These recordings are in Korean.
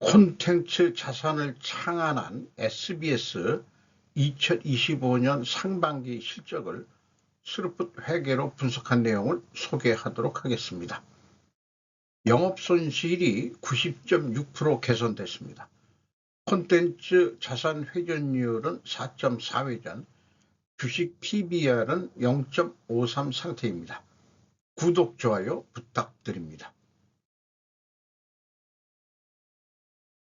콘텐츠 자산을 창안한 SBS 2025년 상반기 실적을 스루풋 회계로 분석한 내용을 소개하도록 하겠습니다. 영업 손실이 90.6% 개선됐습니다. 콘텐츠 자산 회전율은 4.4회전, 주식 PBR은 0.53 상태입니다. 구독, 좋아요 부탁드립니다.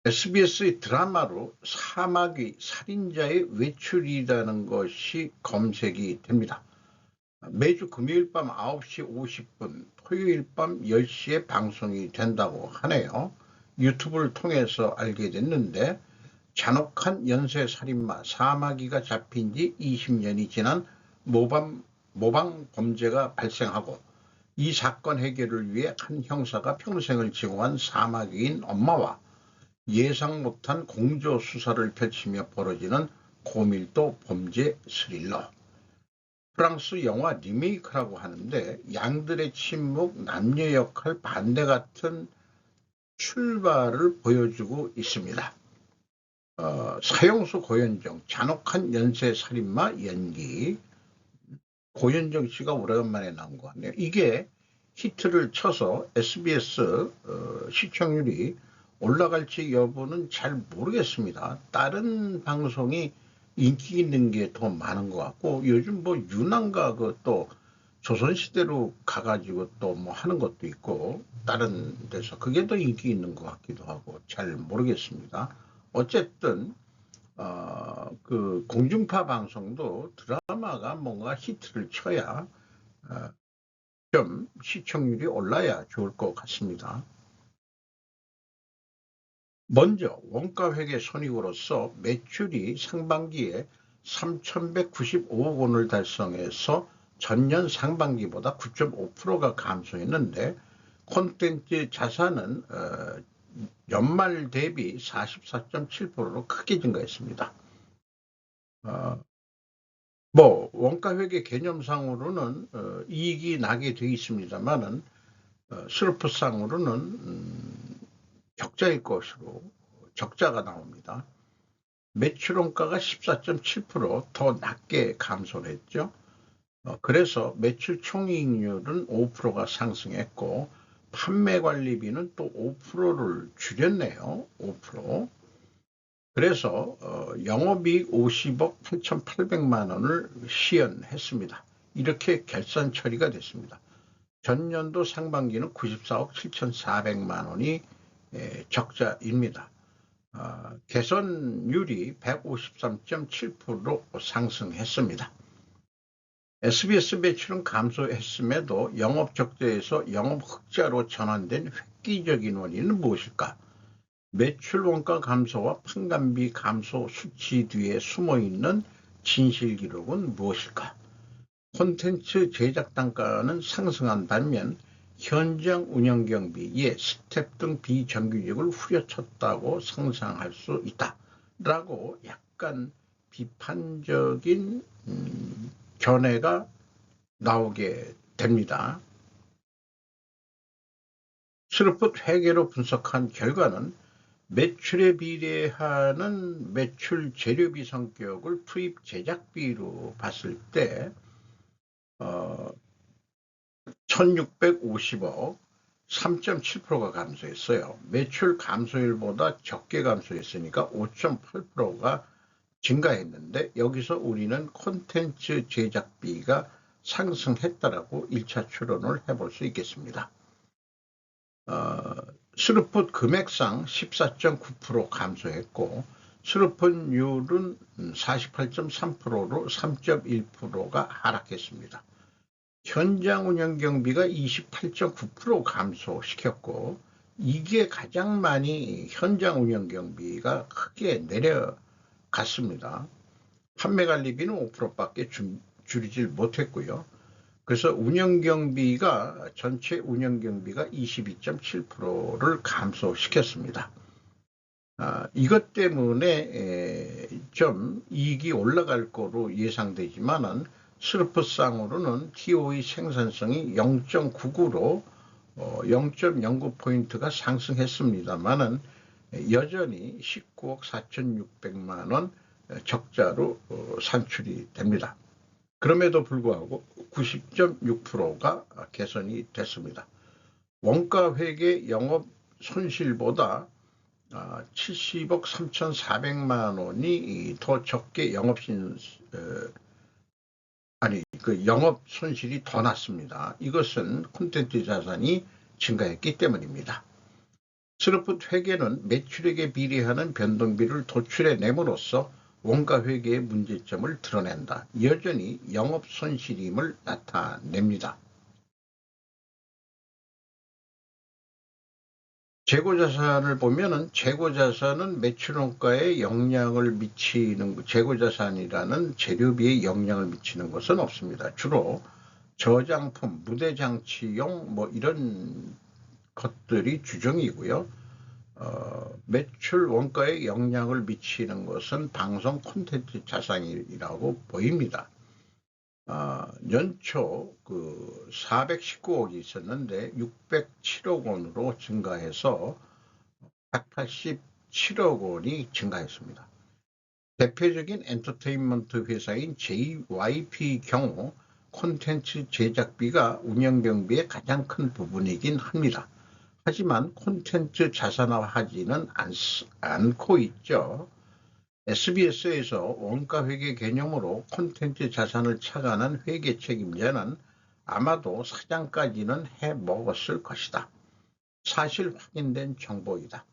SBS의 드라마로 사마귀 살인자의 외출이라는 것이 검색이 됩니다. 매주 금요일 밤 9시 50분, 토요일 밤 10시에 방송이 된다고 하네요. 유튜브를 통해서 알게 됐는데 잔혹한 연쇄살인마 사마귀가 잡힌 지 20년이 지난 모방, 모방 범죄가 발생하고 이 사건 해결을 위해 한 형사가 평생을 지공한 사마귀인 엄마와 예상 못한 공조 수사를 펼치며 벌어지는 고밀도 범죄 스릴러. 프랑스 영화 리메이크라고 하는데 양들의 침묵, 남녀 역할 반대 같은 출발을 보여주고 있습니다. 어, 사형수 고현정, 잔혹한 연쇄 살인마 연기. 고현정 씨가 오래간만에 나온 것 같네요. 이게 히트를 쳐서 SBS 어, 시청률이 올라갈지 여부는 잘 모르겠습니다. 다른 방송이 인기 있는 게 더 많은 것 같고 요즘 뭐 유난가 그또 조선시대로 가가지고 또 뭐 하는 것도 있고 다른 데서 그게 더 인기 있는 것 같기도 하고 잘 모르겠습니다. 어쨌든 어, 그 공중파 방송도 드라마가 뭔가 히트를 쳐야 어, 좀 시청률이 올라야 좋을 것 같습니다. 먼저 원가 회계 손익으로서 매출이 상반기에 3,195억 원을 달성해서 전년 상반기보다 9.5%가 감소했는데 콘텐츠 자산은 어, 연말 대비 44.7%로 크게 증가했습니다. 어, 뭐 원가회계 개념상으로는 어, 이익이 나게 되어 있습니다만은 어, 슬프상으로는 음, 적자일 것으로 적자가 나옵니다. 매출원가가 14.7%더 낮게 감소를 했죠. 어, 그래서 매출 총이익률은 5%가 상승했고 판매 관리비는 또 5%를 줄였네요. 5%. 그래서 어, 영업이익 50억 8,800만 원을 시연했습니다. 이렇게 결산 처리가 됐습니다. 전년도 상반기는 94억 7,400만 원이 예, 적자입니다. 어, 개선율이 153.7%로 상승했습니다. SBS 매출은 감소했음에도 영업 적자에서 영업 흑자로 전환된 획기적인 원인은 무엇일까? 매출 원가 감소와 판관비 감소 수치 뒤에 숨어 있는 진실 기록은 무엇일까? 콘텐츠 제작 단가는 상승한 반면 현장 운영 경비에 스텝 등 비정규직을 후려쳤다고 상상할 수 있다 라고 약간 비판적인 음, 견해가 나오게 됩니다. 스루풋 회계로 분석한 결과는 매출에 비례하는 매출 재료비 성격을 투입 제작비로 봤을 때 어, 1650억 3.7%가 감소했어요. 매출 감소율보다 적게 감소했으니까 5.8%가 증가했는데 여기서 우리는 콘텐츠 제작비가 상승했다라고 1차 추론을 해볼 수 있겠습니다. 어, 스루풋 금액상 14.9% 감소했고 스루풋율은 48.3%로 3.1%가 하락했습니다. 현장 운영 경비가 28.9% 감소시켰고 이게 가장 많이 현장 운영 경비가 크게 내려갔습니다. 판매 관리비는 5%밖에 줄이질 못했고요. 그래서 운영 경비가 전체 운영 경비가 22.7%를 감소시켰습니다. 아, 이것 때문에 에, 좀 이익이 올라갈 거로 예상되지만은 스루프상으로는 TO의 생산성이 0.99로 어, 0.09포인트가 상승했습니다만은 여전히 19억 4,600만 원 적자로 어, 산출이 됩니다. 그럼에도 불구하고 90.6%가 개선이 됐습니다. 원가 회계 영업 손실보다 70억 3,400만 원이 더 적게 영업신 아니 그 영업 손실이 더 났습니다. 이것은 콘텐츠 자산이 증가했기 때문입니다. 스루풋 회계는 매출액에 비례하는 변동비를 도출해 내므로써 원가 회계의 문제점을 드러낸다. 여전히 영업 손실임을 나타냅니다. 재고자산을 보면은 재고자산은 매출원가에 영향을 미치는 재고자산이라는 재료비에 영향을 미치는 것은 없습니다. 주로 저장품, 무대장치용 뭐 이런 것들이 주종이고요. 어, 매출 원가에 영향을 미치는 것은 방송 콘텐츠 자산이라고 보입니다. 어, 연초 그 419억이 있었는데 607억 원으로 증가해서 187억 원이 증가했습니다. 대표적인 엔터테인먼트 회사인 JYP 경우 콘텐츠 제작비가 운영경비의 가장 큰 부분이긴 합니다. 하지만 콘텐츠 자산화하지는 않, 않고 있죠. SBS에서 원가 회계 개념으로 콘텐츠 자산을 차관한 회계 책임자는 아마도 사장까지는 해 먹었을 것이다. 사실 확인된 정보이다.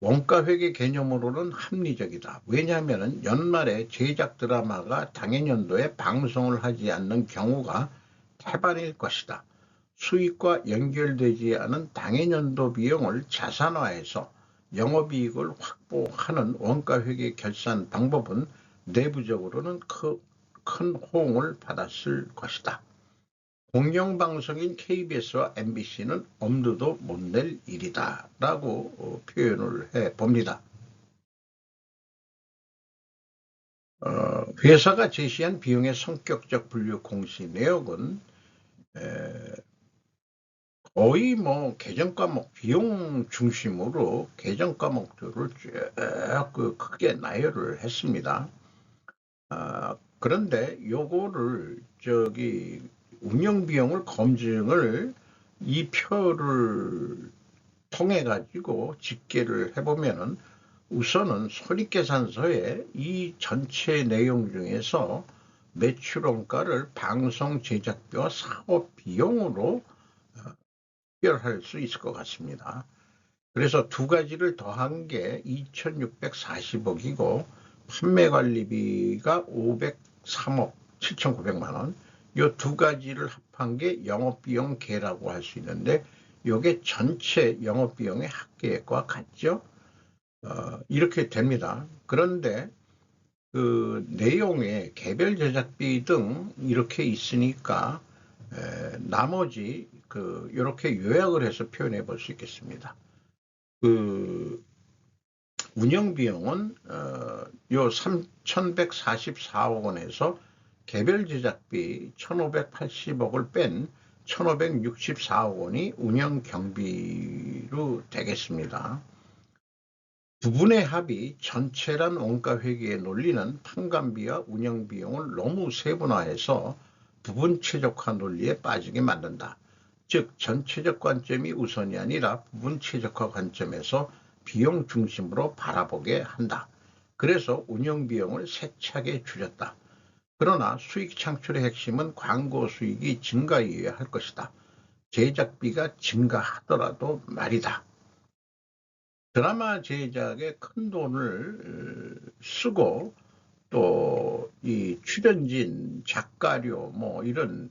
원가 회계 개념으로는 합리적이다. 왜냐하면 연말에 제작 드라마가 당해년도에 방송을 하지 않는 경우가 태반일 것이다. 수익과 연결되지 않은 당해년도 비용을 자산화해서 영업이익을 확보하는 원가회계 결산 방법은 내부적으로는 큰 호응을 받았을 것이다. 공영방송인 KBS와 MBC는 엄두도 못 낼 일이다 라고 어, 표현을 해 봅니다. 어, 회사가 제시한 비용의 성격적 분류 공시 내역은 거의 뭐 개정 과목 비용 중심으로 개정 과목들을 쭉그 크게 나열을 했습니다. 아, 그런데 요거를 저기 운영 비용을 검증을 이 표를 통해 가지고 집계를 해보면은 우선은 손익계산서에 이 전체 내용 중에서 매출원가를 방송 제작비와 사업 비용으로 특별할 수 있을 것 같습니다. 그래서 두 가지를 더한 게 2,640억이고 판매 관리비가 503억 7,900만 원. 이두 가지를 합한 게 영업비용 계라고 할 수 있는데 이게 전체 영업비용의 합계액과 같죠. 어, 이렇게 됩니다. 그런데 그 내용에 개별 제작비 등 이렇게 있으니까 에, 나머지 그 이렇게 요약을 해서 표현해 볼 수 있겠습니다. 그 운영 비용은 어, 요 3,144억 원에서 개별 제작비 1,580억을 뺀 1,564억 원이 운영 경비로 되겠습니다. 부분의 합이 전체란 원가 회계에 논리는 판관비와 운영 비용을 너무 세분화해서 부분 최적화 논리에 빠지게 만든다. 즉 전체적 관점이 우선이 아니라 부분 최적화 관점에서 비용 중심으로 바라보게 한다. 그래서 운영 비용을 세차게 줄였다. 그러나 수익 창출의 핵심은 광고 수익이 증가해야 할 것이다. 제작비가 증가하더라도 말이다. 드라마 제작에 큰 돈을 쓰고 또 이 출연진, 작가료 뭐 이런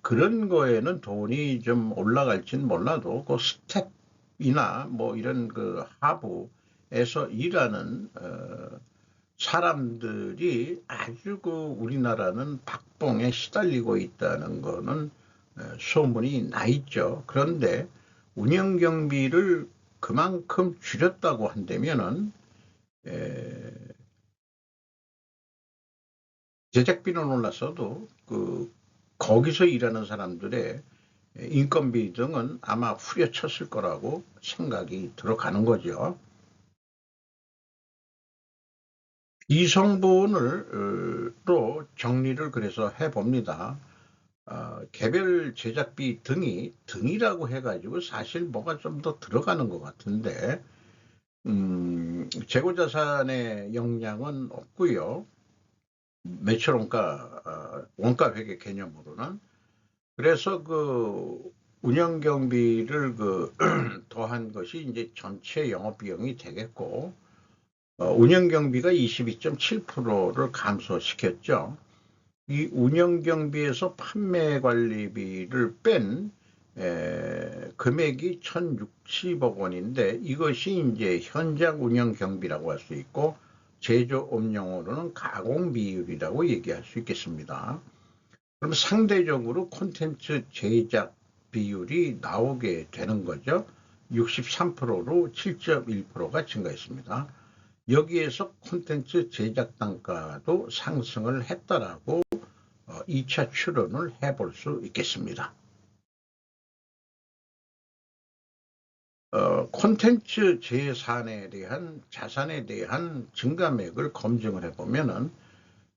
그런 거에는 돈이 좀 올라갈지는 몰라도 그 스텝이나 뭐 이런 그 하부에서 일하는 어, 사람들이 아주 그 우리나라는 박봉에 시달리고 있다는 거는 소문이 나 있죠. 그런데 운영 경비를 그만큼 줄였다고 한다면은 제작비는 올랐어도 그 거기서 일하는 사람들의 인건비 등은 아마 후려쳤을 거라고 생각이 들어가는 거죠. 이성분으로 정리를 그래서 해봅니다. 어, 개별 제작비 등이 등이라고 해가지고 사실 뭐가 좀 더 들어가는 것 같은데 음, 재고자산의 역량은 없고요. 매출 원가 어, 원가 회계 개념으로는 그래서 그 운영 경비를 그 더한 것이 이제 전체 영업 비용이 되겠고 어, 운영 경비가 22.7%를 감소시켰죠. 이 운영 경비에서 판매 관리비를 뺀 에, 금액이 1,060억 원인데 이것이 이제 현장 운영 경비라고 할 수 있고 제조업용으로는 가공 비율이라고 얘기할 수 있겠습니다. 그럼 상대적으로 콘텐츠 제작 비율이 나오게 되는 거죠. 63%로 7.1%가 증가했습니다. 여기에서 콘텐츠 제작 단가도 상승을 했다라고 2차 추론을 해볼 수 있겠습니다. 어, 콘텐츠 재산에 대한 자산에 대한 증감액을 검증을 해보면은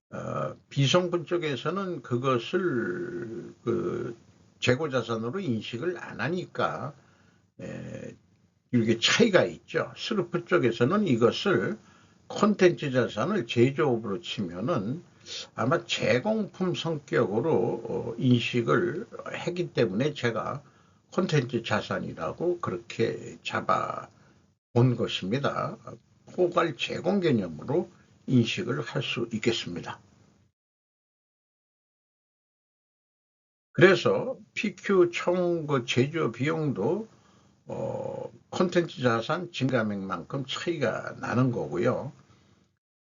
어, 비성분 쪽에서는 그것을 그 재고 자산으로 인식을 안 하니까 에, 이게 차이가 있죠. 스루프 쪽에서는 이것을 콘텐츠 자산을 제조업으로 치면은 아마 제공품 성격으로 어, 인식을 했기 때문에 제가 콘텐츠 자산이라고 그렇게 잡아 본 것입니다. 포괄 제공 개념으로 인식을 할 수 있겠습니다. 그래서 PQ 총그 제조 비용도 어, 콘텐츠 자산 증감액만큼 차이가 나는 거고요.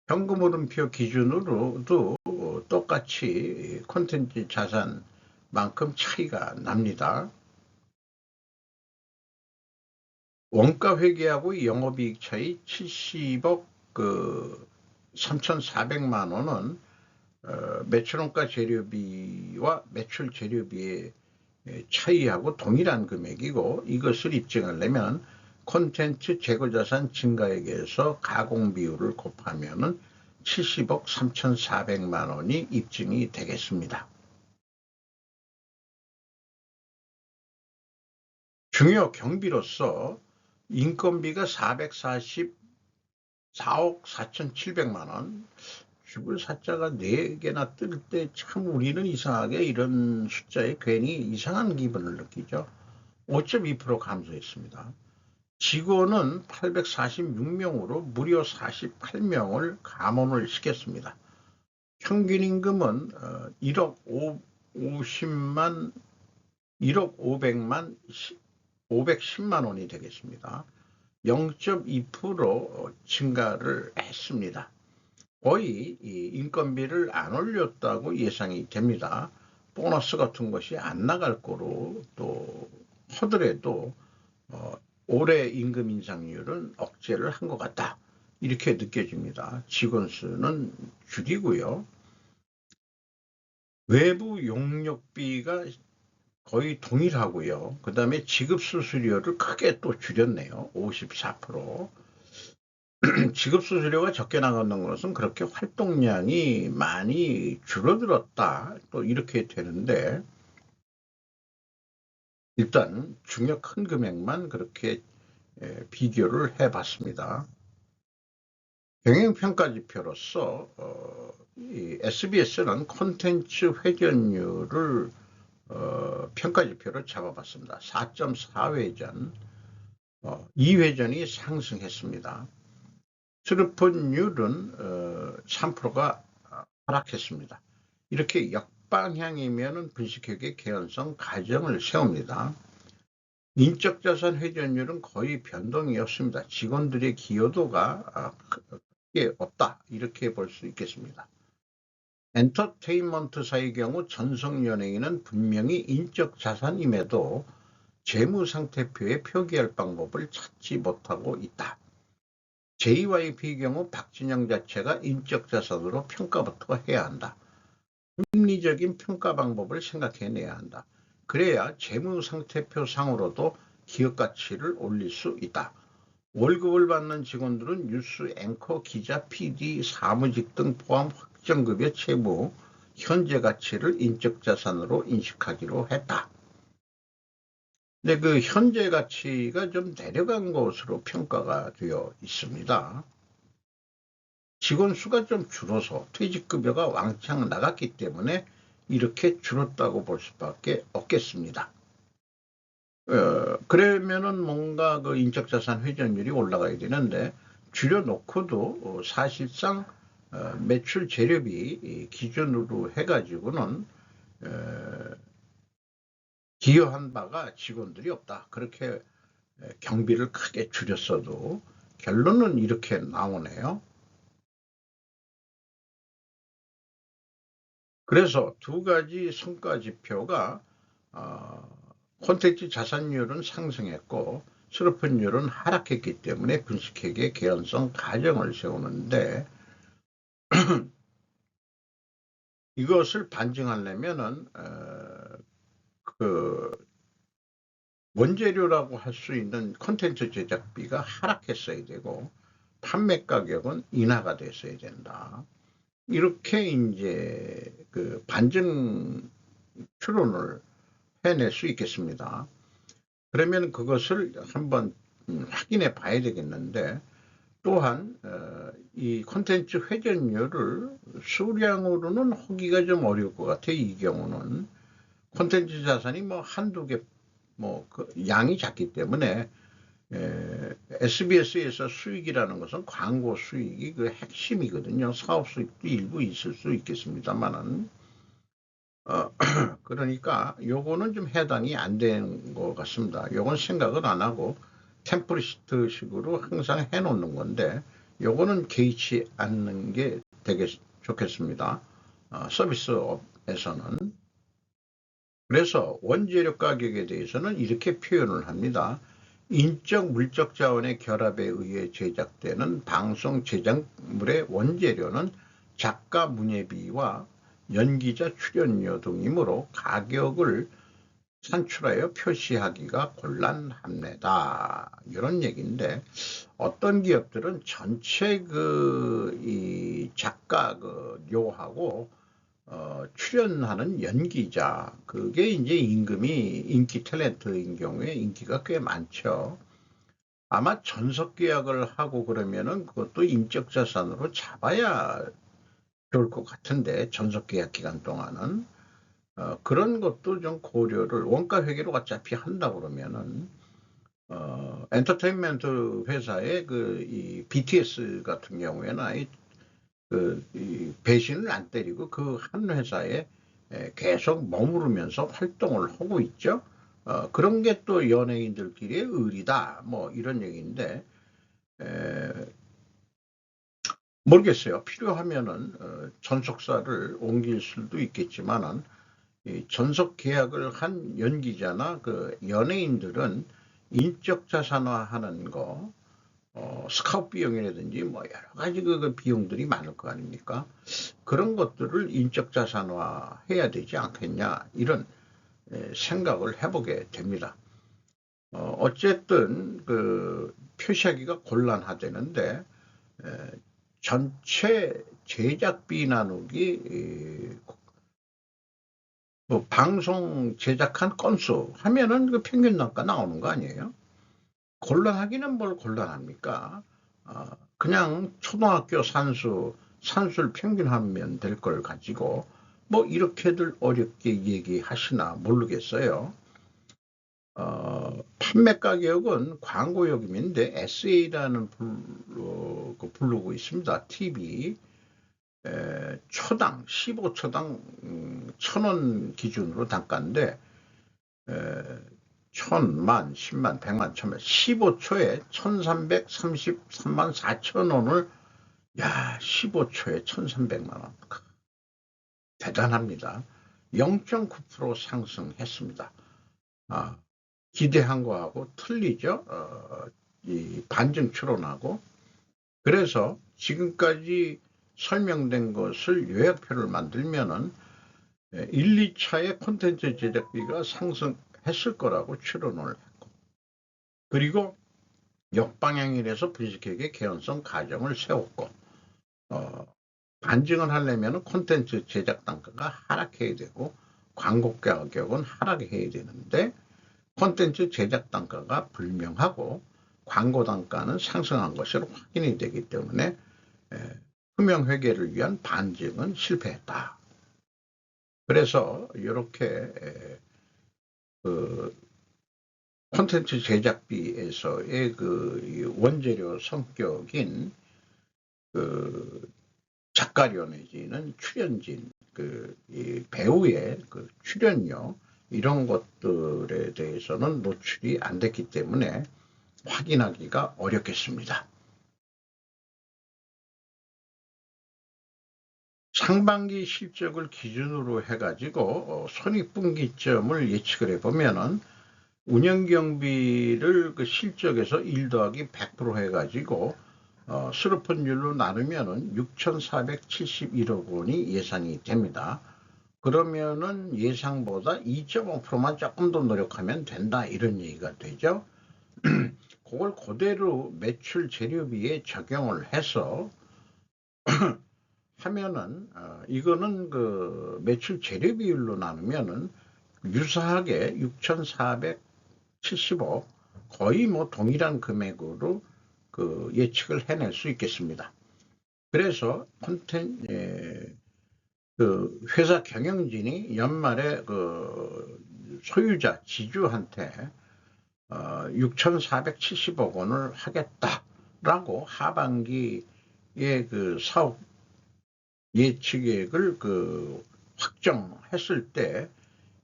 현금 흐름표 기준으로도 똑같이 콘텐츠 자산만큼 차이가 납니다. 원가 회계하고 영업이익 차이 70억 그 3,400만 원은 어, 매출원가 재료비와 매출 재료비의 차이하고 동일한 금액이고 이것을 입증하려면 콘텐츠 재고자산 증가액에서 가공 비율을 곱하면 은 70억 3,400만 원이 입증이 되겠습니다. 중요 경비로서 인건비가 444억 4,700만 원, 죽을 사자가 4개나 뜰 때 참 우리는 이상하게 이런 숫자에 괜히 이상한 기분을 느끼죠. 5.2% 감소했습니다. 직원은 846명으로 무려 48명을 감원을 시켰습니다. 평균 임금은 1억 50만 1억 500만 510만 원이 되겠습니다. 0.2% 증가를 했습니다. 거의 인건비를 안 올렸다고 예상이 됩니다. 보너스 같은 것이 안 나갈 거로 또 하더라도 어, 올해 임금 인상률은 억제를 한 것 같다. 이렇게 느껴집니다. 직원 수는 줄이고요. 외부 용역비가 거의 동일하고요. 그 다음에 지급수수료를 크게 또 줄였네요. 54%. 지급수수료가 적게 나가는 것은 그렇게 활동량이 많이 줄어들었다. 또 이렇게 되는데, 일단 중요 큰 금액만 그렇게 비교를 해봤습니다. 경영평가지표로서 어, SBS는 콘텐츠 회전율을 어, 평가지표를 잡아봤습니다. 4.4회전, 어, 2회전이 상승했습니다. 트루펀율은 어, 3%가 하락했습니다. 이렇게 역방향이면 분식회계 개연성 가정을 세웁니다. 인적자산 회전율은 거의 변동이 없습니다. 직원들의 기여도가 크게 없다 이렇게 볼 수 있겠습니다. 엔터테인먼트사의 경우 전성연예인은 분명히 인적 자산임에도 재무상태표에 표기할 방법을 찾지 못하고 있다. JYP의 경우 박진영 자체가 인적 자산으로 평가부터 해야 한다. 합리적인 평가 방법을 생각해내야 한다. 그래야 재무상태표 상으로도 기업 가치를 올릴 수 있다. 월급을 받는 직원들은 뉴스 앵커, 기자, PD, 사무직 등 포함 확정급여 채무, 현재 가치를 인적 자산으로 인식하기로 했다. 근데 그 현재 가치가 좀 내려간 것으로 평가가 되어 있습니다. 직원 수가 좀 줄어서 퇴직급여가 왕창 나갔기 때문에 이렇게 줄었다고 볼 수밖에 없겠습니다. 어, 그러면은 뭔가 그 인적자산 회전율이 올라가야 되는데 줄여놓고도 어, 사실상 어, 매출 재료비 기준으로 해가지고는 어, 기여한 바가 직원들이 없다. 그렇게 경비를 크게 줄였어도 결론은 이렇게 나오네요. 그래서 두 가지 성과 지표가 어, 콘텐츠 자산율은 상승했고 수로픈율은 하락했기 때문에 분식회계 개연성 가정을 세우는데 이것을 반증하려면은 어, 그 원재료라고 할 수 있는 콘텐츠 제작비가 하락했어야 되고 판매 가격은 인하가 됐어야 된다. 이렇게 이제 그 반증 추론을 해낼 수 있겠습니다. 그러면 그것을 한번 확인해 봐야 되겠는데 또한 어, 이 콘텐츠 회전율을 수량으로는 하기가 좀 어려울 것 같아요. 이 경우는 콘텐츠 자산이 뭐 한두 개 뭐 그 양이 작기 때문에 에, SBS에서 수익이라는 것은 광고 수익이 그 핵심이거든요. 사업 수익도 일부 있을 수 있겠습니다만은 어, 그러니까 요거는 좀 해당이 안 된 것 같습니다. 요건 생각을 안 하고 템플리스트 식으로 항상 해 놓는 건데 요거는 개의치 않는 게 되게 좋겠습니다. 어, 서비스업에서는. 그래서 원재료 가격에 대해서는 이렇게 표현을 합니다. 인적 물적 자원의 결합에 의해 제작되는 방송 제작물의 원재료는 작가 문예비와 연기자 출연료 등이므로 가격을 산출하여 표시하기가 곤란합니다. 이런 얘기인데 어떤 기업들은 전체 그 이 작가 그 료하고 어, 출연하는 연기자 그게 이제 임금이 인기 탤런트인 경우에 인기가 꽤 많죠. 아마 전석 계약을 하고 그러면은 그것도 인적 자산으로 잡아야 좋을 것 같은데 전속 계약 기간 동안은 어, 그런 것도 좀 고려를 원가 회계로 어차피 한다 그러면은 어, 엔터테인먼트 회사의 그 이 BTS 같은 경우에는 아예 그 이 배신을 안 때리고 그 한 회사에 계속 머무르면서 활동을 하고 있죠. 어, 그런 게 또 연예인들끼리의 의리다. 뭐 이런 얘기인데 에, 모르겠어요. 필요하면은 어, 전속사를 옮길 수도 있겠지만은 전속 계약을 한 연기자나 그 연예인들은 인적 자산화하는 거, 어, 스카웃 비용이라든지 뭐 여러 가지 그, 그 비용들이 많을 거 아닙니까? 그런 것들을 인적 자산화 해야 되지 않겠냐 이런 에, 생각을 해보게 됩니다. 어, 어쨌든 그 표시하기가 곤란하다는데 에, 전체 제작비 나누기 뭐 방송 제작한 건수 하면은 그 평균 단가 나오는 거 아니에요? 곤란하기는 뭘 곤란합니까? 어, 그냥 초등학교 산수 산수를 평균하면 될 걸 가지고 뭐 이렇게들 어렵게 얘기하시나 모르겠어요. 어, 판매 가격은 광고 요금인데 SA라는 불로, 그 부르고 있습니다. TV 에, 초당 15초당 음, 천원 기준으로 단가인데 에, 천만, 십만, 백만, 천만 15초에 1333만 4천원을 야 15초에 1300만원 대단합니다. 0.9% 상승했습니다. 아, 기대한 거하고 틀리죠. 어, 이 반증 추론하고 그래서 지금까지 설명된 것을 요약표를 만들면은 예, 1, 2차의 콘텐츠 제작비가 상승했을 거라고 추론을 했고 그리고 역방향이라서 분식회계 개연성 가정을 세웠고 어, 반증을 하려면 콘텐츠 제작 단가가 하락해야 되고 광고 가격은 하락해야 되는데 콘텐츠 제작 단가가 불명하고 광고 단가는 상승한 것으로 확인이 되기 때문에 에, 투명 회계를 위한 반증은 실패했다. 그래서 이렇게 그 콘텐츠 제작비에서의 그 원재료 성격인 그 작가료 내지는 출연진 그 배우의 그 출연료 이런 것들에 대해서는 노출이 안 됐기 때문에 확인하기가 어렵겠습니다. 상반기 실적을 기준으로 해가지고 어, 손익분기점을 예측을 해보면은 운영경비를 그 실적에서 1 더하기 100% 해가지고 어, 수르펀율로 나누면은 6,471억 원이 예상이 됩니다. 그러면은 예상보다 2.5%만 조금 더 노력하면 된다 이런 얘기가 되죠. 그걸 그대로 매출 재료비에 적용을 해서 하면은 어, 이거는 그 매출 재료 비율로 나누면은 유사하게 6,470억 거의 뭐 동일한 금액으로 그 예측을 해낼 수 있겠습니다. 그래서 콘텐 예, 그 회사 경영진이 연말에 그 소유자 지주한테 어, 6,470억 원을 하겠다라고 하반기에 그 사업 예측액을 그 확정했을 때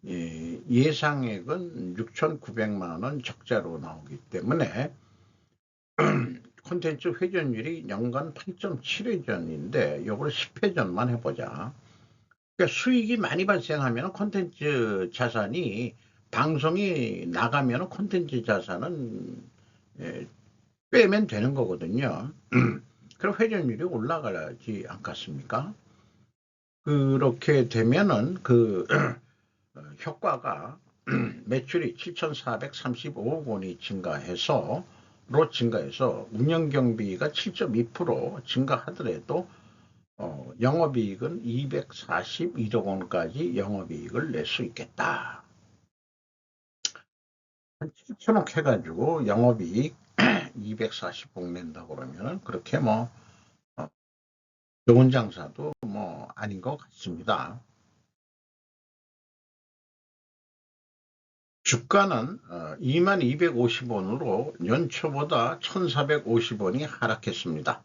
예, 예상액은 6,900만 원 적자로 나오기 때문에 콘텐츠 회전율이 연간 8.7회전인데 이걸 10회전만 해보자. 그러니까 수익이 많이 발생하면 콘텐츠 자산이 방송이 나가면 콘텐츠 자산은 예, 빼면 되는 거거든요. 그럼 회전율이 올라가지 않겠습니까? 그렇게 되면은 그 효과가 매출이 7,435억 원이 증가해서 로 증가해서 운영 경비가 7.2% 증가하더라도 어, 영업이익은 241억 원까지 영업이익을 낼 수 있겠다. 한 7천억 해가지고 영업이익 240억 낸다 그러면 그렇게 뭐 어, 좋은 장사도 뭐 아닌 것 같습니다. 주가는 2250원으로 연초보다 1450원이 하락했습니다.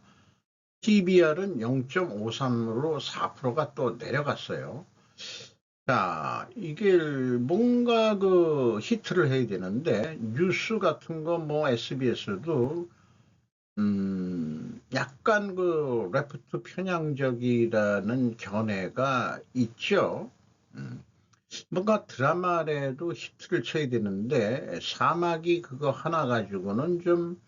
TBR은 0.53으로 4%가 또 내려갔어요. 자, 이게 뭔가 그 히트를 해야 되는데 뉴스 같은 거 뭐 SBS도 음 약간 그 레프트 편향적이라는 견해가 있죠. 음, 뭔가 드라마라도 히트를 쳐야 되는데 사막이 그거 하나 가지고는 좀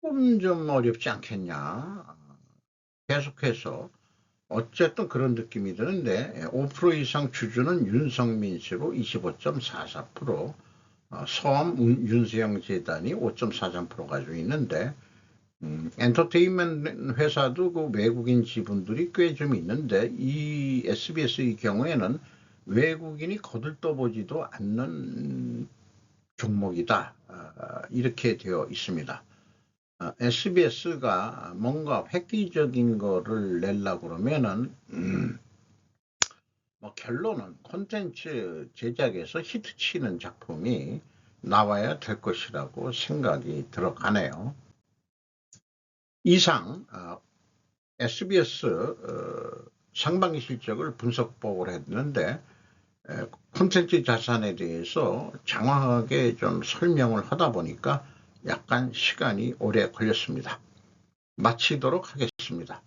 조금 좀 어렵지 않겠냐. 계속해서 어쨌든 그런 느낌이 드는데 5% 이상 주주는 윤성민 씨로 25.44%, 어, 서암 윤수영 재단이 5.43% 가지고 있는데 음, 엔터테인먼트 회사도 그 외국인 지분들이 꽤 좀 있는데 이 SBS의 경우에는 외국인이 거들떠보지도 않는 종목이다 어, 이렇게 되어 있습니다. SBS가 어, 뭔가 획기적인 거를 내려고 그러면은 음, 뭐 결론은 콘텐츠 제작에서 히트치는 작품이 나와야 될 것이라고 생각이 들어가네요. 이상 어, SBS 어, 상반기 실적을 분석 보고를 했는데 에, 콘텐츠 자산에 대해서 장황하게 좀 설명을 하다 보니까 약간 시간이 오래 걸렸습니다. 마치도록 하겠습니다.